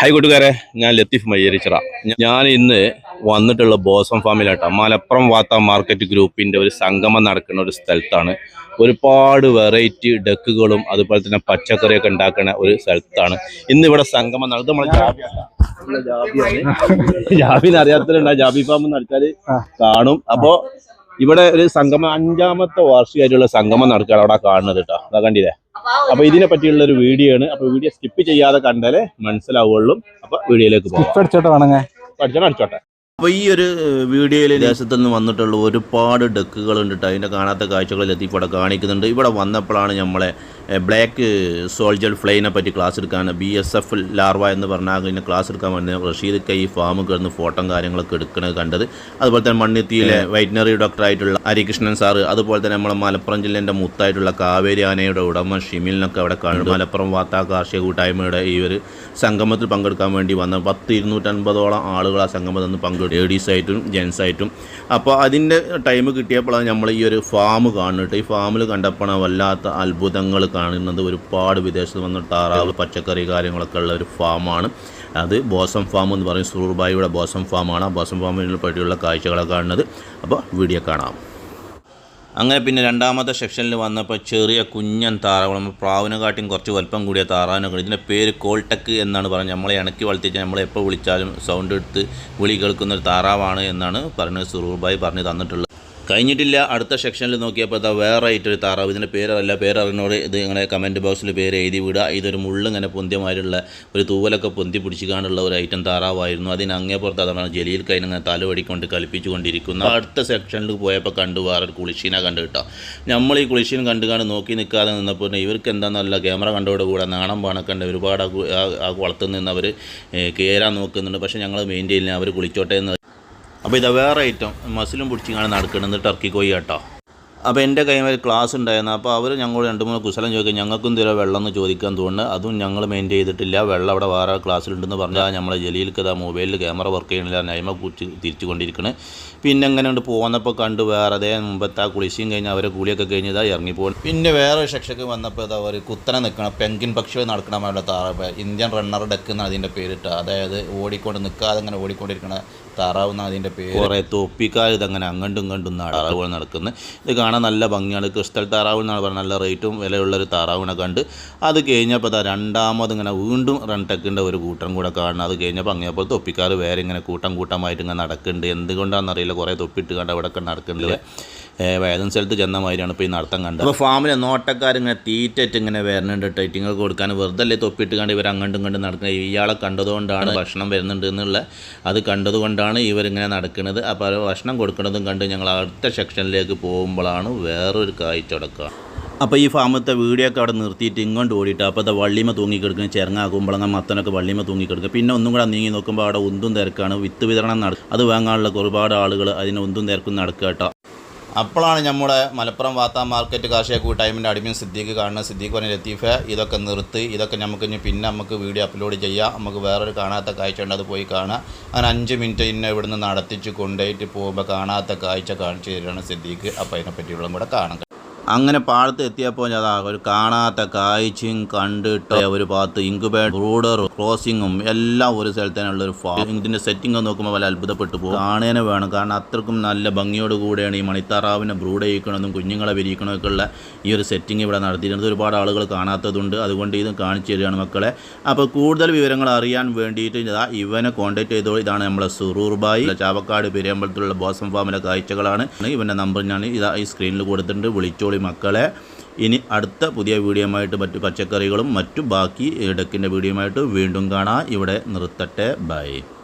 Hi കൂട്ടുകാരെ. ഞാൻ ലത്തീഫ് മയ്യരിച്ചിറ. ഞാൻ ഇന്ന് വന്നിട്ടുള്ള ബോസം ഫാമിലാട്ടോ. മലപ്പുറം വാത്ത മാർക്കറ്റ് ഗ്രൂപ്പിന്റെ ഒരു സംഗമം നടക്കുന്ന ഒരു സ്ഥലത്താണ്. ഒരുപാട് വെറൈറ്റി ഡക്കുകളും അതുപോലെ തന്നെ പച്ചക്കറിയൊക്കെ ഉണ്ടാക്കുന്ന ഒരു സ്ഥലത്താണ്. ഇന്ന് ഇവിടെ സംഗമം നടന്നത് നമ്മളെ. ജാബിനെ അറിയാത്തവരുണ്ടാ. ജാബി ഫാം എന്ന് അടിച്ചാൽ കാണും. അപ്പോ ഇവിടെ ഒരു സംഗമം അഞ്ചാമത്തെ വാർഷികമായിട്ടുള്ള സംഗമം നടക്കുകയാണ് അവിടെ കാണുന്നത് കേട്ടോ. അതാ കണ്ടില്ലേ? അപ്പൊ ഇതിനെ പറ്റിയുള്ള ഒരു വീഡിയോ ആണ് അപ്പൊ വീഡിയോ സ്കിപ്പ് ചെയ്യാതെ കണ്ടാലേ മനസ്സിലാവുള്ളൂ. അപ്പൊ വീഡിയോയിലേക്ക് പോകാം അടിച്ചോട്ടെ അടിച്ചോട്ടെ. അപ്പൊ ഈ ഒരു വീഡിയോയിൽ ദേശത്ത് നിന്ന് വന്നിട്ടുള്ള ഒരുപാട് ഡെക്കുകൾ ഉണ്ടിട്ട് ട്ടോ. അതിന്റെ കാണാത്ത കാഴ്ചകൾ ലത്തീഫ് ഇവിടെ കാണിക്കുന്നുണ്ട്. ഇവിടെ വന്നപ്പോഴാണ് നമ്മളെ ബ്ലാക്ക് സോൾജർ ഫ്ലൈനെ പറ്റി ക്ലാസ് എടുക്കാൻ ബി എസ് എഫ് ലാർവ എന്ന് പറഞ്ഞാൽ അതിന് ക്ലാസ് എടുക്കാൻ വന്നത് റഷീദ് കൈ ഫാമ് കിടന്ന് ഫോട്ടോ കാര്യങ്ങളൊക്കെ എടുക്കുന്നത് കണ്ടത്. അതുപോലെ തന്നെ മണ്ണിത്തിയിലെ ഡോക്ടർ ആയിട്ടുള്ള ഹരികൃഷ്ണൻ സാറ് അതുപോലെ തന്നെ നമ്മളെ മലപ്പുറം ജില്ലേന്റെ മുത്തായിട്ടുള്ള കാവേരി ആനയുടെ ഉടമ ഷിമിലിനൊക്കെ അവിടെ കാണുന്നു മലപ്പുറം വാർത്താ കാർഷിക കൂട്ടായ്മയുടെ ഈ ഒരു സംഗമത്തിൽ പങ്കെടുക്കാൻ വേണ്ടി വന്ന പത്ത് ഇരുന്നൂറ്റൻപതോളം ആളുകൾ ആ സംഗമത്തിൽ നിന്ന് പങ്കെടുത്തു. ലേഡീസ് ആയിട്ടും ജെൻസ് അപ്പോൾ അതിന്റെ ടൈം കിട്ടിയപ്പോഴാണ് നമ്മൾ ഈ ഒരു ഫാം കാണുന്നത് ഈ ഫാമിൽ കണ്ടപ്പോൾ വല്ലാത്ത അത്ഭുതങ്ങൾ കാണുന്നത്. ഒരുപാട് വിദേശത്ത് വന്ന താറാവ് പച്ചക്കറി കാര്യങ്ങളൊക്കെ ഉള്ള ഒരു ഫാമാണ് അത് ബോസം ഫാം എന്ന് പറയും. സുറൂർബായിയുടെ ബോസം ഫാമാണ് ആ ബോസം ഫാമിനെ പറ്റിയുള്ള കാഴ്ചകളൊക്കെ കാണുന്നത്. അപ്പോൾ വീഡിയോ കാണാം. അങ്ങനെ പിന്നെ രണ്ടാമത്തെ സെക്ഷനിൽ വന്നപ്പോൾ ചെറിയ കുഞ്ഞൻ താറാവ് നമ്മൾ പ്രാവിനെ കാട്ടിയും കുറച്ച് വലുപ്പം കൂടിയ താറാവിനൊക്കെ ഇതിന്റെ പേര് കോൾട്ടക്ക് എന്നാണ് പറഞ്ഞത്. നമ്മളെ ഇണക്കി വളർത്തിച്ച് നമ്മളെപ്പോൾ വിളിച്ചാലും സൗണ്ട് എടുത്ത് വിളി കേൾക്കുന്ന ഒരു താറാവാണ് എന്നാണ് പറഞ്ഞത്. സുറൂർബായി പറഞ്ഞ് തന്നിട്ടുള്ളത്. കഴിഞ്ഞിട്ടില്ല. അടുത്ത സെക്ഷനിൽ നോക്കിയപ്പോൾ ഇതാ വേറെ ആയിട്ടൊരു താറാവ്. ഇതിന്റെ പേരല്ല. പേരറിഞ്ഞോട് ഇത് ഇങ്ങനെ കമന്റ് ബോക്സിൽ പേര് എഴുതി വിടുക ഇതൊരു മുള്ളിങ്ങനെ പൊന്തിയമായിട്ടുള്ള ഒരു തൂവലൊക്കെ പൊന്തി പിടിച്ചിക്കാനുള്ള ഒരു ഐറ്റം താറാവായിരുന്നു. അതിന് അങ്ങേപ്പുറത്ത് അതാണ് ജലീൽ കൈനങ്ങനെ തലവടിക്കൊണ്ട് കളിപ്പിച്ചുകൊണ്ടിരിക്കുന്നു അടുത്ത സെക്ഷനിൽ പോയപ്പോൾ കണ്ടു വേറൊരു കുളിശീനെ കണ്ടു കിട്ടോ. നമ്മൾ ഈ കുളിശീൻ കണ്ടുകാണ്ട് നോക്കി നിൽക്കാതെ നിന്നപ്പോൾ ഇവർക്ക് എന്താണെന്നല്ല ക്യാമറ കണ്ടോടെ കൂടെ നാണം പാണക്കണ്ട് ഒരുപാട് ആ കുളത്തിൽ നിന്ന് അവർ കയറാൻ നോക്കുന്നുണ്ട്. പക്ഷേ ഞങ്ങൾ മെയിൻ ചെയ്യില്ല അവർ കുളിച്ചോട്ടെ എന്ന് അപ്പോൾ ഇതാ വേറെ ഐറ്റം മസിലും പിടിച്ചിങ്ങാണ് നടക്കുന്നത് ടർക്കി കോയി കേട്ടോ അപ്പോൾ എന്റെ കൈമേൽ ക്ലാസ് ഉണ്ടായിരുന്നു. അപ്പോൾ അവർ ഞങ്ങളോട് രണ്ട് മൂന്ന് കുശലം ചോദിക്കും ഞങ്ങൾക്കും തീരെ വെള്ളം എന്ന് ചോദിക്കാൻ തോന്നുന്നു. അതും ഞങ്ങൾ മെയിന്റെയിൻ ചെയ്തിട്ടില്ല. വെള്ളം അവിടെ വേറെ ക്ലാസ്സിലുണ്ടെന്ന് പറഞ്ഞാൽ നമ്മളെ ജലീൽ കഥ മൊബൈലിൽ ക്യാമറ വർക്ക് ചെയ്യണില്ല. നൈമ കുറിച്ച് തിരിച്ചു കൊണ്ടിരിക്കണ് പിന്നെ എങ്ങനെ ഉണ്ട് കണ്ട് വേറെ അതേ മുമ്പത്തെ ആ കുളിശയും കഴിഞ്ഞ് അവരെ കൂലിയൊക്കെ കഴിഞ്ഞ് ഇതാ ഇറങ്ങിപ്പോകും പിന്നെ വേറെ സെക്ഷക്ക് വന്നപ്പോൾ ഇതാ ഒരു കുത്തനെ നിൽക്കണം പെങ്കിൻ പക്ഷി നടക്കണം താറ ഇന്ത്യൻ റണ്ണർ ഡെക്ക് എന്നാണ് അതിന്റെ പേരിട്ട്. അതായത് ഓടിക്കൊണ്ട് നിൽക്കാതെ ഇങ്ങനെ ഓടിക്കൊണ്ടിരിക്കണ താറാവ് അതിന്റെ പേര്. കുറേ തൊപ്പിക്കാൽ ഇതങ്ങനെ അങ്ങണ്ടും ഇങ്ങണ്ടും താറാവുകൾ നടക്കുന്നത് ഇത് കാണാൻ നല്ല ഭംഗിയാണ്. ക്രിസ്റ്റൽ താറാവ് എന്നാണ് പറഞ്ഞത് നല്ല റേറ്റും വിലയുള്ളൊരു താറാവിനെ കണ്ട് അത് കഴിഞ്ഞപ്പോൾ താ രണ്ടാമത് ഇങ്ങനെ വീണ്ടും റൺ ടെക്കിന്റെ ഒരു കൂട്ടം കൂടെ കാണണം. അത് കഴിഞ്ഞപ്പോൾ അങ്ങനെപ്പോൾ തൊപ്പിക്കാർ വേറെ ഇങ്ങനെ കൂട്ടം കൂട്ടമായിട്ട് ഇങ്ങനെ നടക്കുന്നുണ്ട്. എന്തുകൊണ്ടാണെന്നറിയില്ല. കുറേ തൊപ്പിട്ട് കണ്ട് അവിടെ നടക്കുന്നുണ്ട്. വേദന സ്ഥലത്ത് ചെന്ന മാതിരിയാണ് ഇപ്പോൾ ഈ നടത്തം കണ്ടത്. അപ്പോൾ ഫാമിലെ നോട്ടക്കാരിങ്ങനെ തീറ്ററ്റ് ഇങ്ങനെ വരുന്നുണ്ട് ടൈറ്റിങ്ങൾ കൊടുക്കാൻ വെറുതെ അല്ലേ തൊപ്പിട്ട് കണ്ട് ഇവർ അങ്ങോട്ടും ഇങ്ങോട്ടും നടക്കുന്നത് ഇയാളെ കണ്ടതുകൊണ്ടാണ് ഭക്ഷണം വരുന്നുണ്ട് എന്നുള്ള അത് കണ്ടതുകൊണ്ടാണ് ഇവരിങ്ങനെ നടക്കുന്നത് അപ്പോൾ അവർ ഭക്ഷണം കൊടുക്കുന്നതും കണ്ട് ഞങ്ങൾ അടുത്ത സെക്ഷനിലേക്ക് പോകുമ്പോഴാണ് വേറൊരു കാഴ്ച അടക്കുക അപ്പോൾ ഈ ഫാമത്തെ വീഡിയോ ഒക്കെ അവിടെ നിർത്തിയിട്ട് ഇങ്ങോട്ട് ഓടിയിട്ട് അപ്പോൾ അത് വള്ളിമ തൂങ്ങിക്കിടക്കുന്ന ചെറങ്ങാക്കുമ്പോഴങ്ങനെ മത്തനൊക്കെ വള്ളിമ തൂങ്ങിക്കിടക്കുക പിന്നെ ഒന്നും കൂടെ നീങ്ങി നോക്കുമ്പോൾ അവിടെ ഉന്തും തിരക്കാണ് വിത്ത് വിതരണം നടക്കും അത് വാങ്ങാനുള്ള ഒരുപാട് ആളുകൾ അതിന് ഉന്തും തിരക്കും നടക്കുക കേട്ടോ അപ്പോഴാണ് നമ്മുടെ മലപ്പുറം വാർത്താ മാർക്കറ്റ് കാർഷിക കൂട്ടായ്മന്റെ അടിമൻ സിദ്ദീഖ് കാണുന്ന സിദ്ദീഖ് പറഞ്ഞ ലത്തീഫ് ഇതൊക്കെ നിർത്തി ഇതൊക്കെ നമുക്ക് ഇനി പിന്നെ നമുക്ക് വീഡിയോ അപ്ലോഡ് ചെയ്യാം. നമുക്ക് വേറൊരു കാണാത്ത കാഴ്ച ഉണ്ട് അത് പോയി കാണാം. അങ്ങനെ അഞ്ച് മിനിറ്റ് ഇന്നെ ഇവിടുന്ന് നടത്തിച്ച് കൊണ്ടുപോയിട്ട് പോകുമ്പോൾ കാണാത്ത കാഴ്ച കാണിച്ചു തരികയാണ് സിദ്ദീഖ്. അപ്പോൾ അതിനെപ്പറ്റിയുള്ള കൂടെ കാണാം അങ്ങനെ പാടത്ത് എത്തിയപ്പോൾ അതാ ഒരു കാണാത്ത കാഴ്ചയും കണ്ടിട്ട് ഒരു ഭാഗത്ത് ഇങ്കുബേഡ് ബ്രൂഡർ ക്രോസിങ്ങും എല്ലാം ഒരു സ്ഥലത്ത് തന്നെയുള്ള ഒരു ഇതിന്റെ സെറ്റിംഗ് നോക്കുമ്പോൾ വല്ല അത്ഭുതപ്പെട്ടു പോകും. കാണേനെ വേണം. കാരണം അത്രക്കും നല്ല ഭംഗിയോട് കൂടെയാണ് ഈ മണിത്താറാവിനെ ബ്രൂഡ് ചെയ്യിക്കണമെന്നും കുഞ്ഞുങ്ങളെ വിരിയിക്കണമൊക്കെ ഉള്ള ഈ ഒരു സെറ്റിംഗ് ഇവിടെ നടത്തിയിരുന്നത് ഒരുപാട് ആളുകൾ കാണാത്തതുണ്ട്. അതുകൊണ്ട് ഇത് കാണിച്ചു തരികയാണ് മക്കളെ. അപ്പോൾ കൂടുതൽ വിവരങ്ങൾ അറിയാൻ വേണ്ടിയിട്ട് ഇതാ ഇവനെ കോൺടാക്ട് ചെയ്തോ ഇതാണ് നമ്മളെ സുറൂർബായി ചാവക്കാട് പെരിയമ്പലത്തിലുള്ള ബോസം ഫാമിലെ കാഴ്ചകളാണ്. ഇവന്റെ നമ്പർ ഞാൻ ഇതാ ഈ സ്ക്രീനിൽ കൊടുത്തിട്ടുണ്ട്. വിളിച്ചോളി മക്കളെ. ഇനി അടുത്ത പുതിയ വീഡിയോയുമായിട്ട് മറ്റു പച്ചക്കറികളും മറ്റു ബാക്കി ഡെക്കിന്റെ വീഡിയോയുമായിട്ട് വീണ്ടും കാണാം. ഇവിടെ നിർത്തട്ടെ. ബൈ.